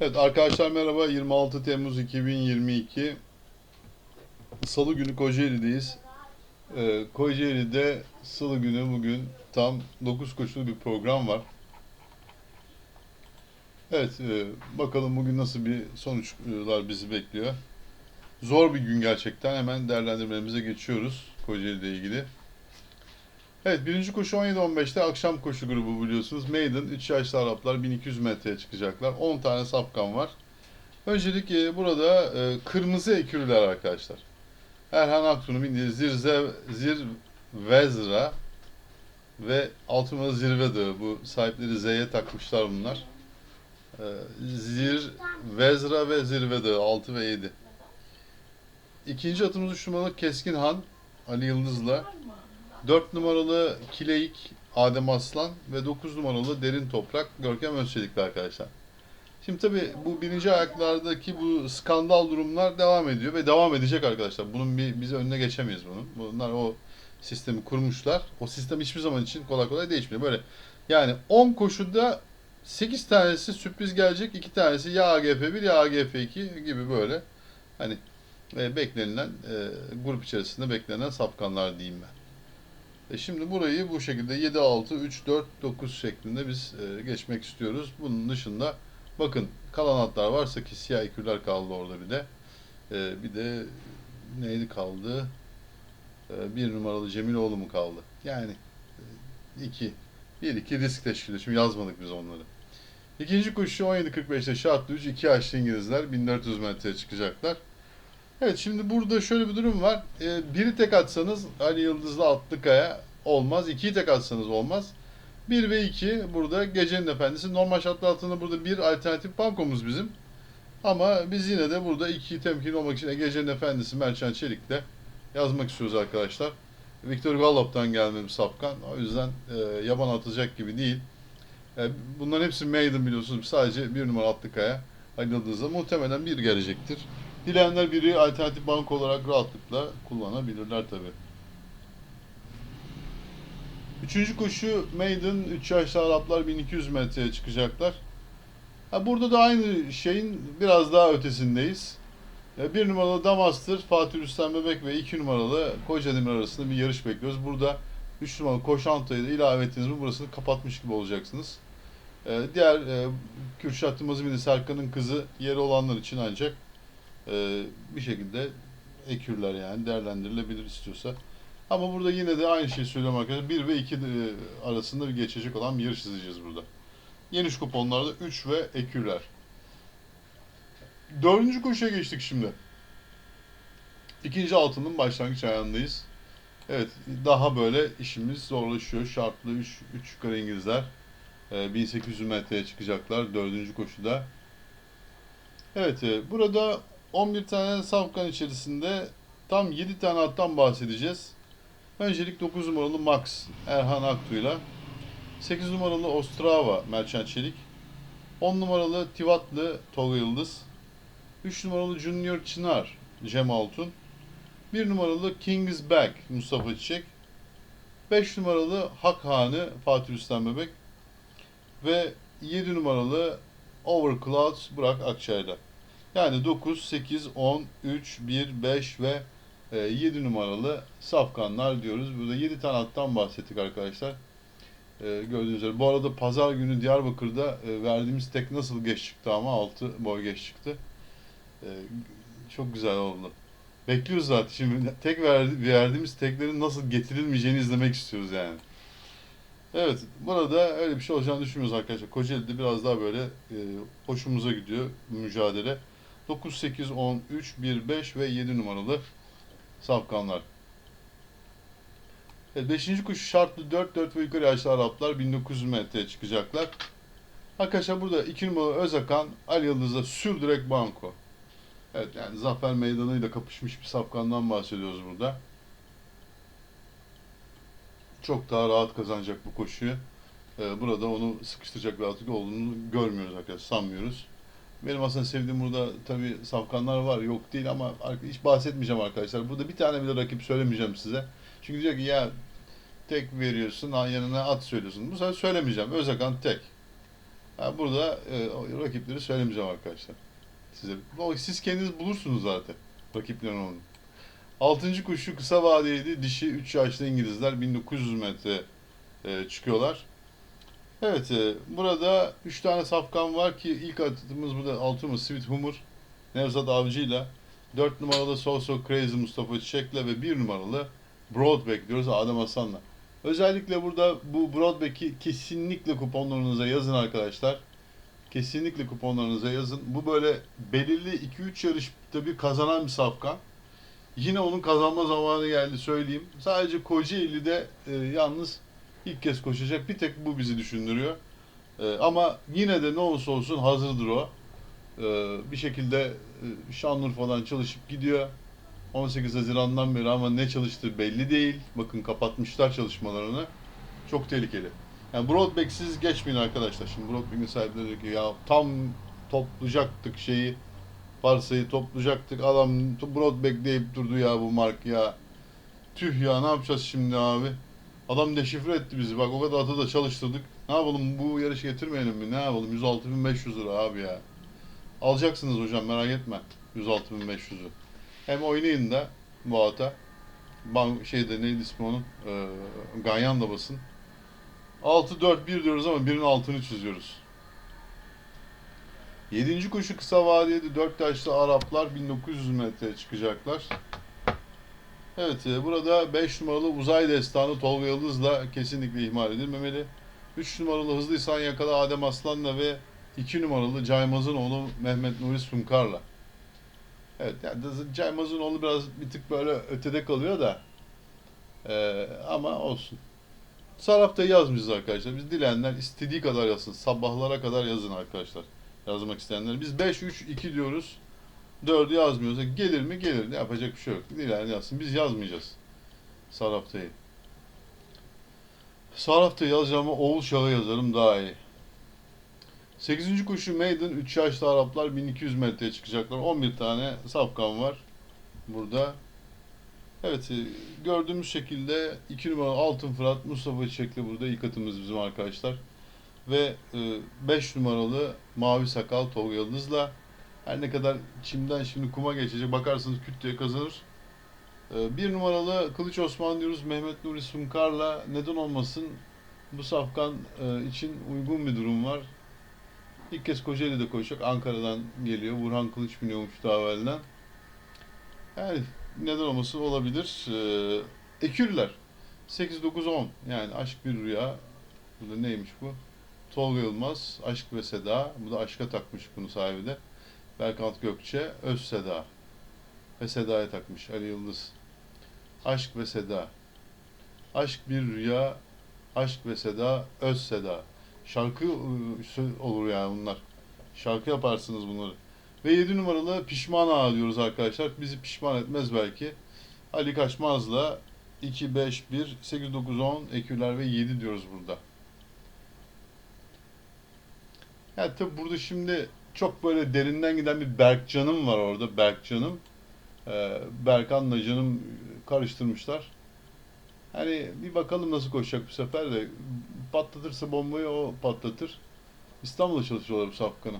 Evet arkadaşlar merhaba. 26 Temmuz 2022 Salı günü Kocaeli'deyiz. Ee, Kocaeli'de Salı günü bugün tam 9 koşulu bir program var. Evet e, bakalım bugün nasıl bir sonuçlar bizi bekliyor. Zor bir gün gerçekten. Hemen değerlendirmelerimize geçiyoruz Kocaeli ilgili. Evet birinci koşu 17-15'te akşam koşu grubu biliyorsunuz. Maiden 3 yaşlı Araplar 1200 metreye çıkacaklar. 10 tane safkan var. Öncelik e, burada e, kırmızı ekürüler arkadaşlar. Erhan Aktun'un bindiği Zirze, Zirvezra ve altı numaralı Zirve Dağı. Bu sahipleri Z'ye takmışlar bunlar. E, Zirvezra ve Zirve Dağı 6 ve 7. İkinci atımız 3 numaralı Keskin Han Ali Yıldız'la. 4 numaralı Kileyik Adem Aslan ve 9 numaralı Derin Toprak Görkem Özçelik'li arkadaşlar. Şimdi tabi bu birinci ayaklardaki bu skandal durumlar devam ediyor ve devam edecek arkadaşlar. Bunun bir bize önüne geçemeyiz bunun. Bunlar o sistemi kurmuşlar. O sistem hiçbir zaman için kolay kolay değişmiyor. Böyle yani 10 koşuda 8 tanesi sürpriz gelecek, 2 tanesi ya AGF1 ya AGF2 gibi böyle hani e, beklenilen e, grup içerisinde beklenen sapkanlar diyeyim ben. E şimdi burayı bu şekilde 7, 6, 3, 4, 9 şeklinde biz e, geçmek istiyoruz. Bunun dışında bakın kalan atlar varsa ki siyah ekürler kaldı orada bir de. E, bir de neydi kaldı? E, bir numaralı Cemiloğlu mu kaldı? Yani 2. 1 2 risk teşkili. Şimdi yazmadık biz onları. İkinci koşu 17.45'te şartlı 3 2 yaşlı İngilizler 1400 metreye çıkacaklar. Evet şimdi burada şöyle bir durum var. Ee, biri tek atsanız Ali Yıldız'la Atlıkaya olmaz. İkiyi tek atsanız olmaz. 1 ve 2 burada Gecenin Efendisi. Normal şartlar altında burada bir alternatif bankomuz bizim. Ama biz yine de burada ikiyi temkin olmak için Gecenin Efendisi Merçan Çelik'le yazmak istiyoruz arkadaşlar. Victor Gallop'tan gelme bir sapkan. O yüzden e, yaban atılacak gibi değil. E, bunların hepsi maiden biliyorsunuz. Sadece bir numara Atlıkaya Ali Yıldız'la muhtemelen bir gelecektir. Dileyenler biri alternatif bank olarak rahatlıkla kullanabilirler tabi. Üçüncü koşu Maiden 3 yaşlı Araplar 1200 metreye çıkacaklar. Burada da aynı şeyin biraz daha ötesindeyiz. Bir numaralı Damastır, Fatih Rüstem Bebek ve iki numaralı Koca Demir arasında bir yarış bekliyoruz. Burada 3 numaralı Koşanta'yı da ilave ettiğiniz mi burasını kapatmış gibi olacaksınız. E, Diğer e, Kürşat Yılmaz'ın Serkan'ın kızı yeri olanlar için ancak e, bir şekilde ekürler yani değerlendirilebilir istiyorsa. Ama burada yine de aynı şeyi söylüyorum arkadaşlar. 1 ve 2 e, arasında bir geçecek olan bir yarış izleyeceğiz burada. Geniş kuponlarda 3 ve ekürler. Dördüncü koşuya geçtik şimdi. İkinci altının başlangıç ayağındayız. Evet daha böyle işimiz zorlaşıyor. Şartlı 3 3 yukarı İngilizler. E, 1800 metreye çıkacaklar dördüncü koşuda. Evet e, burada 11 tane safkan içerisinde tam 7 tane attan bahsedeceğiz. Öncelik 9 numaralı Max Erhan Aktu'yla 8 numaralı Ostrava Merchant Çelik 10 numaralı Tivatlı Tolga Yıldız 3 numaralı Junior Çınar Cem Altun 1 numaralı King's Back Mustafa Çiçek 5 numaralı Hak Hanı Fatih Rüstem Bebek ve 7 numaralı Overclouds Burak Akçay'la. Yani 9, 8, 10, 3, 1, 5 ve e, 7 numaralı safkanlar diyoruz. Burada 7 tane attan bahsettik arkadaşlar. E, gördüğünüz üzere. Bu arada pazar günü Diyarbakır'da e, verdiğimiz tek nasıl geç çıktı ama 6 boy geç çıktı. E, çok güzel oldu. Bekliyoruz zaten. Şimdi tek verdi, verdiğimiz teklerin nasıl getirilmeyeceğini izlemek istiyoruz yani. Evet, burada öyle bir şey olacağını düşünmüyoruz arkadaşlar. Kocaeli'de biraz daha böyle e, hoşumuza gidiyor mücadele. 9, 8, 10, 3, 1, 5 ve 7 numaralı safkanlar. Evet, 5. koşu şartlı 4, 4 ve yukarı yaşlı Araplar 1900 metreye çıkacaklar. Arkadaşlar burada 2 numaralı Özakan Ali Yıldız'la sürdürek banko. Evet yani zafer meydanıyla kapışmış bir safkandan bahsediyoruz burada. Çok daha rahat kazanacak bu koşuyu. Ee, burada onu sıkıştıracak rahatlık olduğunu görmüyoruz arkadaşlar, sanmıyoruz. Benim aslında sevdiğim burada tabii safkanlar var, yok değil ama hiç bahsetmeyeceğim arkadaşlar. Burada bir tane bile rakip söylemeyeceğim size. Çünkü diyor ki ya tek veriyorsun, yanına at söylüyorsun. Bu sefer söylemeyeceğim. Özakan tek. Ha, burada e, rakipleri söylemeyeceğim arkadaşlar. Size. Siz kendiniz bulursunuz zaten. Rakiplerin onu. Altıncı kuşu kısa vadeydi. Dişi 3 yaşlı İngilizler 1900 metre e, çıkıyorlar. Evet, e, burada 3 tane safkan var ki ilk atımız burada altımız Sweet Humor, Nevzat Avcı'yla 4 numaralı So So Crazy Mustafa Çiçek'le ve 1 numaralı Broadback diyoruz Adem Hasan'la. Özellikle burada bu Broadback'i kesinlikle kuponlarınıza yazın arkadaşlar. Kesinlikle kuponlarınıza yazın. Bu böyle belirli 2-3 yarışta bir kazanan bir safkan. Yine onun kazanma zamanı geldi söyleyeyim. Sadece Kocaeli'de e, yalnız ilk kez koşacak. Bir tek bu bizi düşündürüyor. E, ama yine de ne olursa olsun hazırdır o. E, bir şekilde e, Şanlıurfa'dan çalışıp gidiyor. 18 Haziran'dan beri ama ne çalıştığı belli değil. Bakın kapatmışlar çalışmalarını. Çok tehlikeli. Yani Broadback'siz geçmeyin arkadaşlar. Şimdi Broadback'in sahipleri diyor ki ya tam toplayacaktık şeyi parsayı toplayacaktık. Adam Broadback deyip durdu ya bu mark ya. Tüh ya ne yapacağız şimdi abi? Adam deşifre etti bizi. Bak o kadar atı da çalıştırdık. Ne yapalım bu yarışı getirmeyelim mi? Ne yapalım? 106.500 lira abi ya. Alacaksınız hocam merak etme. 106.500'ü. Hem oynayın da bu ata. Bank şeyde neydi ismi onun? Ee, Ganyan da basın. 6-4-1 diyoruz ama birinin altını çiziyoruz. Yedinci koşu kısa vadeli 4 yaşlı Araplar 1900 metreye çıkacaklar. Evet e, burada 5 numaralı uzay destanı Tolga Yıldız'la kesinlikle ihmal edilmemeli. 3 numaralı Hızlı İhsan Yakala Adem Aslan'la ve 2 numaralı Caymaz'ın oğlu Mehmet Nuri Sunkar'la. Evet yani Caymaz'ın oğlu biraz bir tık böyle ötede kalıyor da e, ama olsun. Sarafta yazmayacağız arkadaşlar. Biz dileyenler istediği kadar yazsın. Sabahlara kadar yazın arkadaşlar. Yazmak isteyenler. Biz 5, 3, 2 diyoruz. 4'ü yazmıyorsa gelir mi? Gelir. Yapacak bir şey yok. Dileyen yazsın. Biz yazmayacağız. Saraftayı. Saraftayı yazacağıma Oğul Şah'ı yazarım daha iyi. 8. koşu Maiden 3 yaşlı Araplar 1200 metreye çıkacaklar. 11 tane safkan var burada. Evet e, gördüğümüz şekilde 2 numara Altın Fırat Mustafa Çiçek'le burada ilk atımız bizim arkadaşlar. Ve 5 numaralı Mavi Sakal Tolga Yıldız'la her ne kadar çimden şimdi kuma geçecek bakarsanız küt diye kazanır. E, Bir numaralı Kılıç Osman diyoruz Mehmet Nuri Sunkar'la neden olmasın bu safkan e, için uygun bir durum var. İlk kez Kocaeli'de koşacak. Ankara'dan geliyor. Burhan Kılıç biniyormuş daha evvelden. Yani neden olmasın olabilir. Ee, Ekürler. 8, 9, 10. Yani Aşk Bir Rüya. Bu da neymiş bu? Tolga Yılmaz, Aşk ve Seda. Bu da aşka takmış bunu sahibi de. Berkant Gökçe, Öz Seda. Ve Seda'ya takmış Ali Yıldız. Aşk ve Seda. Aşk Bir Rüya, Aşk ve Seda, Öz Seda. Şarkı olur yani bunlar. Şarkı yaparsınız bunları. Ve 7 numaralı Pişman Ağa diyoruz arkadaşlar. Bizi pişman etmez belki. Ali Kaçmaz'la 2, 5, 1, 8, 9, 10 eküler ve 7 diyoruz burada. Yani tabi burada şimdi çok böyle derinden giden bir Berkcan'ım var orada. Berkcan'ım. Ee, Berkan'la canım karıştırmışlar. Hani bir bakalım nasıl koşacak bu sefer de. Patlatırsa bombayı o patlatır. İstanbul'da çalışıyorlar bu safkanı.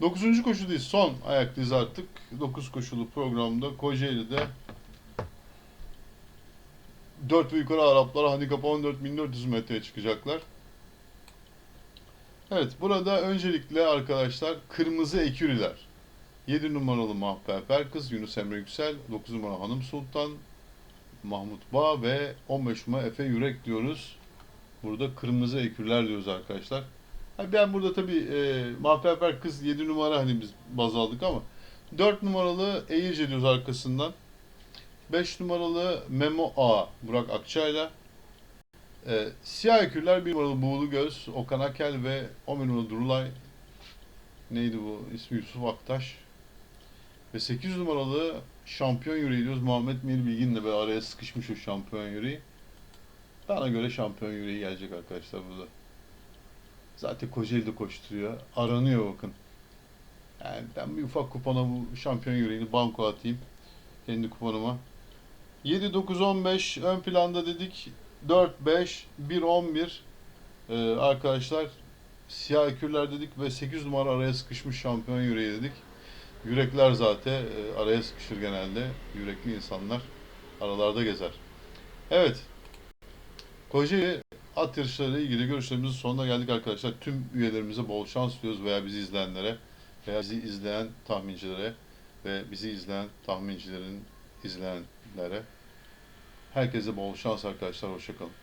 9. koşudayız. Son ayaktayız artık. 9 koşulu programda Kocaeli'de 4 ve yukarı Araplar handikap 14.400 metreye çıkacaklar. Evet burada öncelikle arkadaşlar kırmızı eküriler. 7 numaralı Mahper Kız Yunus Emre Yüksel, 9 numara Hanım Sultan, Mahmut Bağ ve 15 numara Efe Yürek diyoruz. Burada kırmızı ekürler diyoruz arkadaşlar. Ben burada tabii e, Mahperper Kız 7 numara hani biz baz aldık ama 4 numaralı Eğirce diyoruz arkasından. 5 numaralı Memo A Burak Akçay'la. E, siyah ekürler 1 numaralı Buğulu Göz Okan Akel ve 11 numaralı Durulay neydi bu ismi Yusuf Aktaş. Ve 8 numaralı şampiyon yüreği diyoruz. Muhammed Mir Bilgin'le böyle araya sıkışmış o şampiyon yüreği. Bana göre şampiyon yüreği gelecek arkadaşlar burada. Zaten Kocaeli'de koşturuyor. Aranıyor bakın. Yani ben bir ufak kupona bu şampiyon yüreğini banko atayım. Kendi kuponuma. 7, 9, 15 ön planda dedik. 4, 5, 1, 11 ee, arkadaşlar Siyah ekürler dedik ve 8 numara araya sıkışmış şampiyon yüreği dedik. Yürekler zaten e, araya sıkışır genelde. Yürekli insanlar aralarda gezer. Evet. Kocaeli at yarışlarıyla ilgili görüşlerimizin sonuna geldik arkadaşlar. Tüm üyelerimize bol şans diliyoruz veya bizi izleyenlere veya bizi izleyen tahmincilere ve bizi izleyen tahmincilerin izleyenlere. Herkese bol şans arkadaşlar. Hoşçakalın.